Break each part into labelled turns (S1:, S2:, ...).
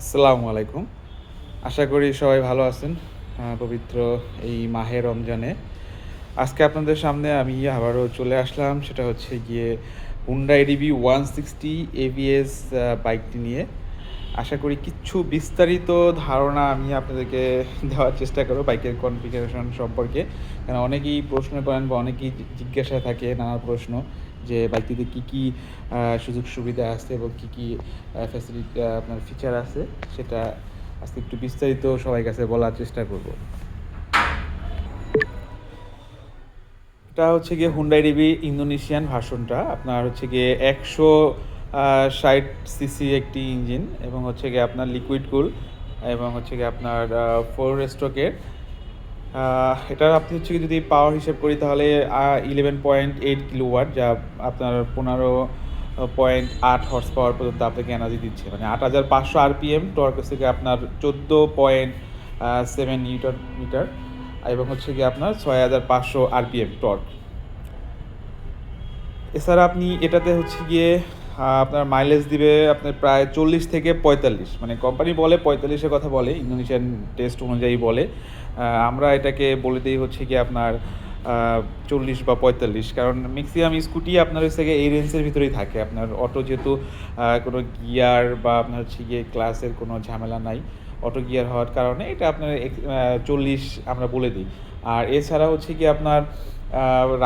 S1: আসসালামু আলাইকুম। আশা করি সবাই ভালো আছেন পবিত্র এই মাহে রমজানে। আজকে আপনাদের সামনে আমি আবারও চলে আসলাম, সেটা হচ্ছে গিয়ে Honda ADV one sixty ABS বাইকটি নিয়ে। আশা করি কিছু বিস্তারিত ধারণা আমি আপনাদেরকে দেওয়ার চেষ্টা করব বাইকের কনফিগারেশন সম্পর্কে। কারণ অনেকেই প্রশ্ন করেন বা অনেকেই জিজ্ঞাসা থাকে নানা প্রশ্ন। যে বাইকটিতে কী কী সুযোগ সুবিধা আছে এবং কী কী ফ্যাসিলিটি আপনার ফিচার আছে, সেটা আজকে একটু বিস্তারিত সবাই কাছে বলার চেষ্টা করব। এটা হচ্ছে গিয়ে হুন্ডাই ডিবি ইন্দোনেশিয়ান ভার্সনটা আপনার হচ্ছে গিয়ে একশো ষাট সিসি একটি ইঞ্জিন এবং হচ্ছে গিয়ে আপনার লিকুইড কুল এবং হচ্ছে গিয়ে আপনার ফোর স্ট্রোকের এটা আপনি হচ্ছে যদি পাওয়ার হিসেব করি তাহলে ইলেভেন পয়েন্ট এইট কিলোওয়াট যা আপনার পনেরো পয়েন্ট আট হর্স পাওয়ার পর্যন্ত আপনাকে এনার্জি দিচ্ছে। মানে আট হাজার পাঁচশো আরপিএম টর্ক হচ্ছে গিয়ে আপনার চোদ্দ পয়েন্ট সেভেন নিউটন মিটার এবং হচ্ছে গিয়ে আপনার ছয় হাজার পাঁচশো আরপিএম টর্ক এছাড়া আপনি এটাতে হচ্ছে গিয়ে আপনার মাইলেজ দিবে আপনার প্রায় চল্লিশ থেকে পঁয়তাল্লিশ। মানে কোম্পানি বলে পঁয়তাল্লিশের কথা বলে ইন্দোনেশিয়ান টেস্ট অনুযায়ী বলে। আমরা এটাকে বলে দিই হচ্ছে গিয়ে আপনার চল্লিশ বা পঁয়তাল্লিশ। কারণ ম্যাক্সিমাম স্কুটি আপনার হচ্ছে এই রেঞ্জের ভিতরেই থাকে। আপনার অটো যেহেতু কোনো গিয়ার বা আপনার হচ্ছে গিয়ে ক্লাসের কোনো ঝামেলা নাই অটো গিয়ার হওয়ার কারণে এটা আপনার চল্লিশ আমরা বলে দিই। আর এছাড়া হচ্ছে কি আপনার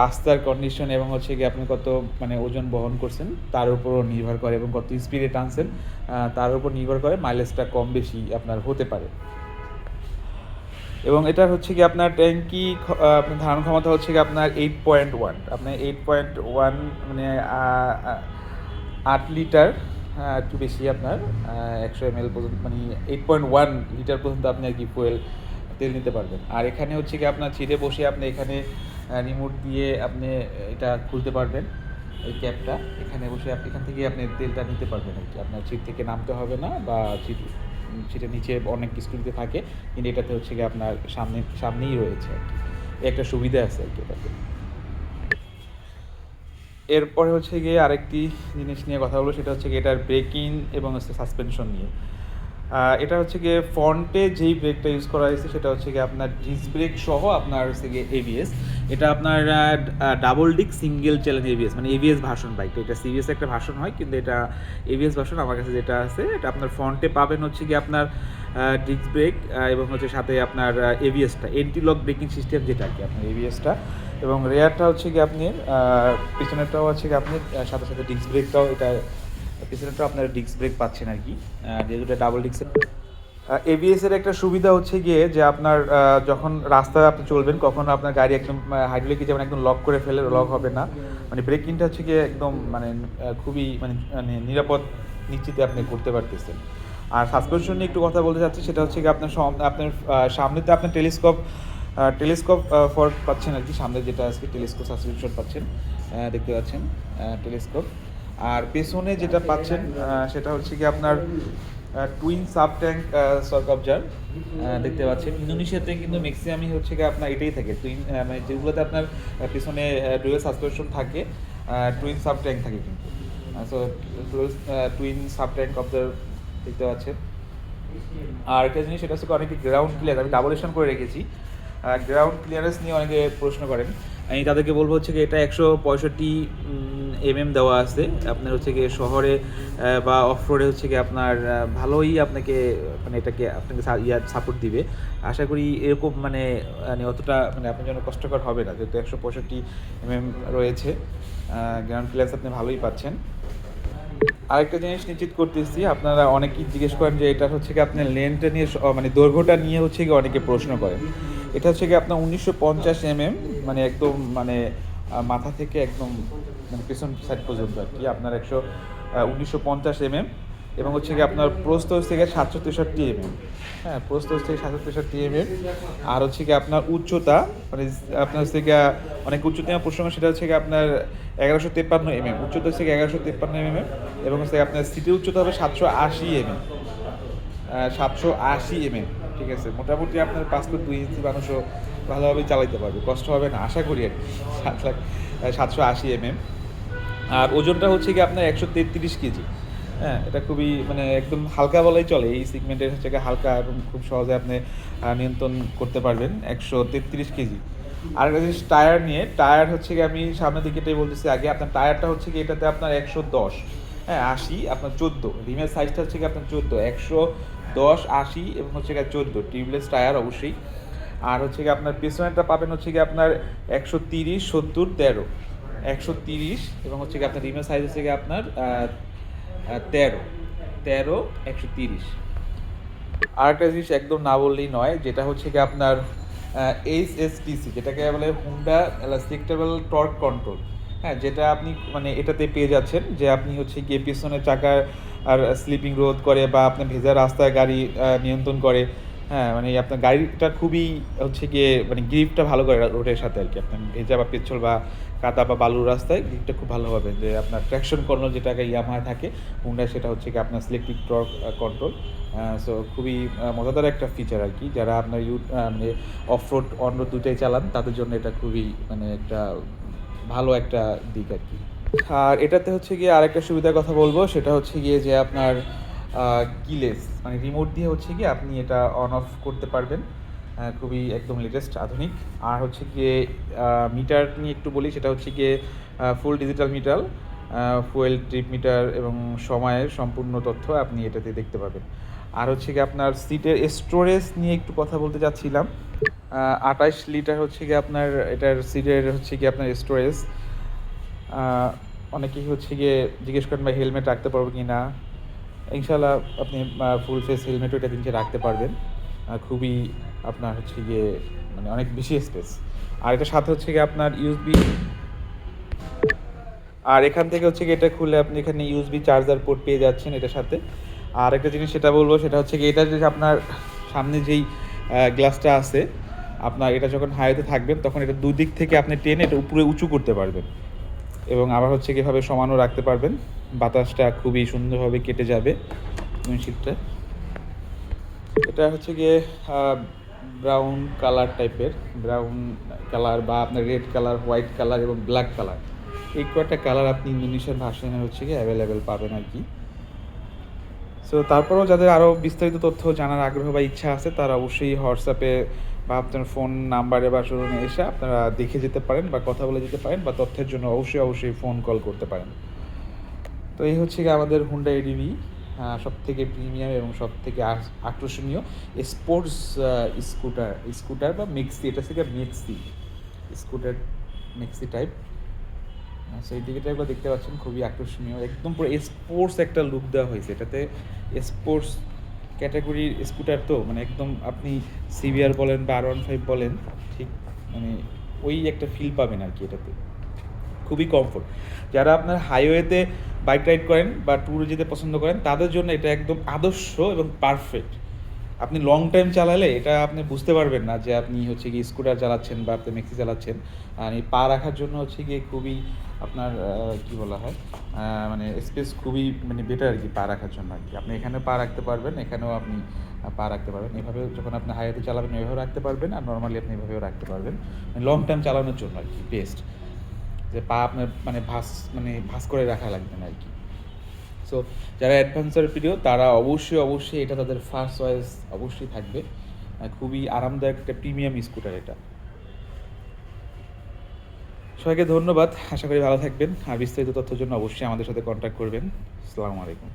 S1: রাস্তার কন্ডিশন এবং হচ্ছে কি আপনি কত মানে ওজন বহন করছেন, তার উপরও নির্ভর করে এবং কত স্পিডে টানছেন তার উপর নির্ভর করে মাইলেজটা কম বেশি আপনার হতে পারে। এবং এটা হচ্ছে কি আপনার ট্যাঙ্কি আপনার ধারণ ক্ষমতা হচ্ছে কি আপনার এইট পয়েন্ট ওয়ান আপনার এইট পয়েন্ট ওয়ান মানে আট লিটার একটু বেশি আপনার একশো এম এল পর্যন্ত মানে এইট পয়েন্ট ওয়ান লিটার পর্যন্ত আপনি আর কি ফুয়েল তেল নিতে পারবেন। আর এখানে হচ্ছে কি আপনার ছিটে বসে আপনি এখানে রিমোট দিয়ে আপনি এটা খুলতে পারবেন, এই ক্যাপটা এখানে বসে আপনি, এখান থেকে আপনি তেলটা নিতে পারবেন আর কি। আপনার সিট থেকে নামতে হবে না বা সিট সিটের নিচে অনেক স্কুটিতে থাকে, কিন্তু এটাতে হচ্ছে গিয়ে আপনার সামনে, সামনেই রয়েছে আর কি। একটা সুবিধা আছে আর কি এটাতে। এরপরে হচ্ছে গিয়ে আরেকটি জিনিস নিয়ে কথা বলব সেটা হচ্ছে গিয়ে এটার ব্রেকিং এবং হচ্ছে সাসপেনশন নিয়ে। এটা হচ্ছে গিয়ে ফ্রন্টে যেই ব্রেকটা ইউজ করা হয়েছে, সেটা হচ্ছে গিয়ে আপনার ডিস ব্রেক সহ আপনার হচ্ছে গিয়ে এবিএস এটা আপনার double disc single channel ABS মানে এবিএস ভার্সন বাইকটা এটা সিরিয়াস একটা ভার্সন হয়, কিন্তু এটা এবিএস ভার্সন আমার কাছে যেটা আছে, এটা আপনার ফ্রন্টে পাবেন হচ্ছে গিয়ে আপনার ডিস্ক ব্রেক এবং হচ্ছে সাথে আপনার এবিএসটা এন্টি লক ব্রেকিং সিস্টেম যেটা আর কি, আপনার এবিএসটা এবং রেয়ারটা হচ্ছে গিয়ে আপনি পিছনেরটাও হচ্ছে গিয়ে আপনি সাথে সাথে ডিস্ক ব্রেকটাও এটা পিছনেরটাও আপনার ডিস্ক ব্রেক পাচ্ছেন আর কি। যেহেতু ডাবল ডিস্কের এবিএস এর। একটা সুবিধা হচ্ছে গিয়ে যে আপনার যখন রাস্তায় আপনি চলবেন কখন আপনার গাড়ি একদম হাইড্রোলিকে যেমন একদম লক করে ফেলে লক হবে না। মানে ব্রেকিংটা হচ্ছে গিয়ে একদম মানে খুবই মানে মানে নিরাপদ নিশ্চিতে আপনি করতে পারতেছেন। আর সাসপেনশন নিয়ে একটু কথা বলতে চাচ্ছি সেটা হচ্ছে কি আপনার আপনার আহ, সামনেতে আপনার টেলিস্কোপ টেলিস্কোপ ফর পাচ্ছেন আর কি। সামনে যেটা আজকে টেলিস্কোপ সাসপেনশন পাচ্ছেন দেখতে পাচ্ছেন টেলিস্কোপ আর পেছনে যেটা পাচ্ছেন সেটা হচ্ছে কি আপনার টুইন সাব ট্যাঙ্ক সরকাবজার দেখতে পাচ্ছেন। ইন্দোনেশিয়াতে কিন্তু ম্যাক্সিমামই হচ্ছে কি আপনার এটাই থাকে। টুইন মানে যেগুলোতে আপনার পেছনে ডুয়েল সাসপেনশন থাকে টুইন সাব ট্যাঙ্ক থাকে কিন্তু। So twin sub tank the দেখতে পাচ্ছেন। আর একটা জিনিস, সেটা হচ্ছে অনেকে গ্রাউন্ড ক্লিয়ার আমি ডাবল করে রেখেছি। গ্রাউন্ড ক্লিয়ারেন্স নিয়ে অনেকে প্রশ্ন করেন। আমি তাদেরকে বলব হচ্ছে কি, এটা একশো পঁয়ষট্টি এমএম দেওয়া আছে। আপনার হচ্ছে কি শহরে বা অফ রোডে হচ্ছে কি আপনার ভালোই আপনাকে মানে এটাকে, আপনাকে সাপোর্ট দিবে। আশা করি এরকম মানে মানে অতটা মানে আপনার জন্য কষ্টকর হবে না, যেহেতু একশো পঁয়ষট্টি এমএম রয়েছে। গ্রাউন্ড ক্লিয়ারেন্স আপনি ভালোই পাচ্ছেন। আরেকটা জিনিস নিশ্চিত করতেছি, আপনারা অনেকেই জিজ্ঞেস করেন যে এটা হচ্ছে কি আপনার লেনটা নিয়ে মানে দৈর্ঘ্যটা নিয়ে হচ্ছে কি অনেকে প্রশ্ন করেন। এটা হচ্ছে কি আপনার উনিশশো পঞ্চাশ এমএম মানে একদম মানে মাথা থেকে একদম মানে পেছন সাইড পর্যন্ত আর কি। আপনার একশো উনিশশো পঞ্চাশ এমএম এবং হচ্ছে কি আপনার হচ্ছে গিয়ে সাতশো তেষট্টি এমএম হ্যাঁ প্রস্থ হচ্ছে সাতশো তেষট্টি এমএম আর হচ্ছে কি আপনার উচ্চতা মানে আপনার হচ্ছে গিয়ে, অনেক উচ্চতা প্রশ্ন সেটা হচ্ছে কি আপনার এগারোশো তেপ্পান্ন এমএম উচ্চতা হচ্ছে এগারোশো তেপ্পান্ন এমএম এবং হচ্ছে আপনার সিটির উচ্চতা হবে সাতশো আশি এমএম সাতশো আশি এমএম ঠিক আছে? মোটামুটি আপনার পাঁচ ফুট দুই ইঞ্চি মানুষও ভালোভাবে চালাইতে পারবে। কষ্ট হবে না, আশা করি আর কি। সাত লাখ সাতশো আশি এমএম আর ওজনটা হচ্ছে কি আপনার একশো তেত্রিশ কেজি। হ্যাঁ এটা খুবই মানে একদম হালকা বলাই চলে। এই সিগমেন্টের হচ্ছে হালকা এবং খুব সহজে আপনি নিয়ন্ত্রণ করতে পারবেন একশো তেত্রিশ কেজি। আর একটা জিনিস, টায়ার নিয়ে, টায়ার হচ্ছে গিয়ে আমি সামনের দিকে এটাই বলতেছি আগে, আপনার টায়ারটা হচ্ছে কি এটাতে আপনার একশো দশ হ্যাঁ আশি, আপনার চোদ্দ। রিমের সাইজটা হচ্ছে কি আপনার চোদ্দ, একশো দশ, আশি এবং হচ্ছে গিয়ে চোদ্দ। টিউবলেস টায়ার অবশ্যই। আর হচ্ছে কি আপনার পেছনেরটা পাবেন হচ্ছে কি আপনার একশো তিরিশ, সত্তর, তেরো। একশো তিরিশ এবং হচ্ছে কি আপনার রিমের সাইজ হচ্ছে গিয়ে আপনার তেরো। তেরো, একশো তিরিশ। আর একটা জিনিস একদম না বললেই নয়, যেটা হচ্ছে গিয়ে আপনার এইচ এস টিসি যেটাকে বলে হুন্ডা এলাস্টিকটেবল টর্ক কন্ট্রোল হ্যাঁ যেটা আপনি মানে এটাতে পেয়ে যাচ্ছেন যে আপনি হচ্ছে গিয়ে পিছনের চাকার আর স্লিপিং রোধ করে বা আপনার ভেজা রাস্তায় গাড়ি নিয়ন্ত্রণ করে। হ্যাঁ মানে আপনার গাড়িটা খুবই হচ্ছে গিয়ে মানে গ্রিপটা ভালো করে রোডের সাথে আর কি আপনার ভেজা বা পেছল বা কাদা বা বালুর রাস্তায় গ্রিপটা খুব ভালো হবে যে আপনার ট্র্যাকশন কন্ট্রোল যেটাকে ইয়ামায় থাকে হুন্ডা সেটা হচ্ছে কি আপনার সিলেক্টিভ টর্ক কন্ট্রোল সো খুবই মজাদার একটা ফিচার আর কি যারা আপনার ইউ মানে অফ রোড অন রোড দুটাই চালান, তাদের জন্য এটা খুবই মানে একটা ভালো একটা দিক আর কি। আর এটাতে হচ্ছে গিয়ে আরেকটা সুবিধার কথা বলব, সেটা হচ্ছে গিয়ে যে আপনার কিলেস মানে রিমোট দিয়ে হচ্ছে গিয়ে আপনি এটা অন অফ করতে পারবেন। খুবই একদম লেটেস্ট আধুনিক। আর হচ্ছে গিয়ে মিটার নিয়ে একটু বলি, সেটা হচ্ছে গিয়ে full digital meter fuel trip meter এবং সময়ের সম্পূর্ণ তথ্য আপনি এটাতে দেখতে পাবেন। আর হচ্ছে কি আপনার সিটের স্টোরেজ নিয়ে একটু কথা বলতে চাচ্ছিলাম। আঠাশ লিটার হচ্ছে কি আপনার, এটার সিটের হচ্ছে কি আপনার স্টোরেজ অনেকেই হচ্ছে গিয়ে জিজ্ঞেস করেন, ভাই হেলমেট রাখতে পারব কি না? ইনশাল্লাহ আপনি ফুল ফেস হেলমেট ওইটা দিনকে রাখতে পারবেন। খুবই আপনার হচ্ছে গিয়ে মানে অনেক বেশি স্পেস আর এটা সাথে হচ্ছে গিয়ে আপনার ইউএসবি আর এখান থেকে হচ্ছে গিয়ে এটা খুলে আপনি এখানে ইউএসবি চার্জার পোর্ট পেয়ে যাচ্ছেন এটার সাথে। আর একটা জিনিস সেটা বলব, সেটা হচ্ছে গিয়ে এটা যে আপনার সামনে যেই গ্লাসটা আছে আপনার এটা যখন হাইওয়েতে থাকবেন, তখন এটা দুদিক থেকে আপনি টেনে এটা উপরে উঁচু করতে পারবেন। এবং আবার হচ্ছে কীভাবে সমানও রাখতে পারবেন। বাতাসটা খুবই সুন্দরভাবে কেটে যাবে। উইন্ডশিটটা এটা হচ্ছে গিয়ে ব্রাউন কালার টাইপের ব্রাউন কালার বা আপনার রেড কালার হোয়াইট কালার এবং ব্ল্যাক কালার এই কয়েকটা কালার আপনি ইন্দোনেশিয়ান ভার্সনে হচ্ছে গিয়ে অ্যাভেলেবেল পাবেন আর কি। সো তারপরেও যাদের আরও বিস্তারিত তথ্য জানার আগ্রহ বা ইচ্ছা আছে, তারা অবশ্যই হোয়াটসঅ্যাপে বা আপনার ফোন নাম্বারে বা শোরুমে এসে আপনারা দেখে যেতে পারেন বা কথা বলে যেতে পারেন বা তথ্যের জন্য অবশ্যই অবশ্যই ফোন কল করতে পারেন। তো এই হচ্ছে গিয়ে আমাদের হুন্ডা এডিভি সব থেকে প্রিমিয়াম এবং সব থেকে আকর্ষণীয় স্পোর্টস স্কুটার স্কুটার বা মিক্সি এটা থেকে মিক্সি স্কুটার মিক্সি টাইপ সেই একবার দেখতে পাচ্ছেন, খুবই আকর্ষণীয়। একদম পুরো স্পোর্টস একটা লুক দেওয়া হয়েছে। এটাতে স্পোর্টস ক্যাটাগরির স্কুটার তো মানে একদম আপনি সিভিআর বলেন বা আর ওয়ান ফাইভ বলেন, ঠিক মানে ওই একটা ফিল পাবেন আর কি এটাতে। খুবই কমফোর্ট যারা আপনার হাইওয়েতে বাইক রাইড করেন বা ট্যুরে যেতে পছন্দ করেন, তাদের জন্য এটা একদম আদর্শ এবং পারফেক্ট আপনি লং টাইম চালালে এটা আপনি বুঝতে পারবেন না যে আপনি হচ্ছে গিয়ে স্কুটার চালাচ্ছেন বা আপনি মেক্সি চালাচ্ছেন। আর পা রাখার জন্য হচ্ছে গিয়ে খুবই আপনার কি বলা হয় মানে স্পেস খুবই মানে বেটার আর কি পা রাখার জন্য আর কি আপনি এখানেও পা রাখতে পারবেন, এখানেও আপনি পা রাখতে পারবেন। এভাবে যখন আপনি হাইওয়েতে চালাবেন, এভাবেও রাখতে পারবেন আর নর্মালি আপনি এভাবেও রাখতে পারবেন। মানে লং টাইম চালানোর জন্য আর কি বেস্ট যে পা আপনার মানে ভাস মানে ভাস করে রাখা লাগবে না আর কি সো যারা অ্যাডভেঞ্চার প্রিয় তারা অবশ্যই অবশ্যই এটা তাদের ফার্স্ট চয়েস অবশ্যই থাকবে। খুবই আরামদায়ক একটা প্রিমিয়াম স্কুটার এটা। সবাইকে ধন্যবাদ। আশা করি ভালো থাকবেন। আর বিস্তারিত তথ্যের জন্য অবশ্যই আমাদের সাথে কন্ট্যাক্ট করবেন। আসসালামু আলাইকুম।